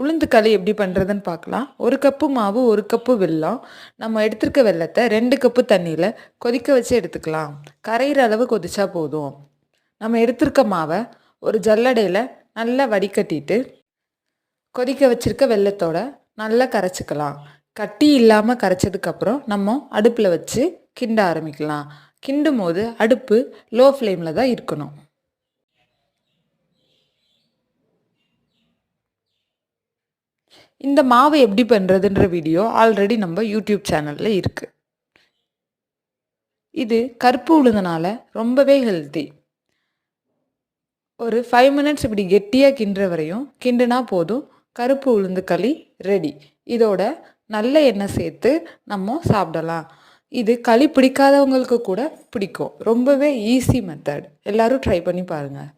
உளுந்து களி எப்படி பண்ணுறதுன்னு பார்க்கலாம். ஒரு கப்பு மாவு ஒரு கப்பு வெல்லம். நம்ம எடுத்திருக்க வெள்ளத்தை ரெண்டு கப்பு தண்ணியில் கொதிக்க வச்சு எடுத்துக்கலாம். கரையிற அளவு கொதிச்சா போதும். நம்ம எடுத்திருக்க மாவை ஒரு ஜல்லடையில் நல்லா வடிகட்டிட்டு கொதிக்க வச்சிருக்க வெள்ளத்தோட நல்லா கரைச்சிக்கலாம். கட்டி இல்லாமல் கரைச்சதுக்கப்புறம் நம்ம அடுப்பில் வச்சு கிண்ட ஆரம்பிக்கலாம். கிண்டும் போது அடுப்பு லோ ஃப்ளேமில் தான் இருக்கணும். இந்த மாவு எப்படி பண்ணுறதுன்ற வீடியோ ஆல்ரெடி நம்ம யூடியூப் சேனலில் இருக்குது இது கருப்பு உளுந்தனால ரொம்பவே ஹெல்த்தி ஒரு ஃபைவ் மினிட்ஸ் இப்படி கெட்டியாக கிண்டுற வரையும் கிண்டுனா போதும். கருப்பு உளுந்து களி ரெடி இதோட நல்ல எண்ணெய் சேர்த்து நம்ம சாப்பிடலாம். இது களி பிடிக்காதவங்களுக்கு கூட பிடிக்கும். ரொம்பவே ஈஸி மெத்தட் எல்லோரும் ட்ரை பண்ணி பாருங்கள்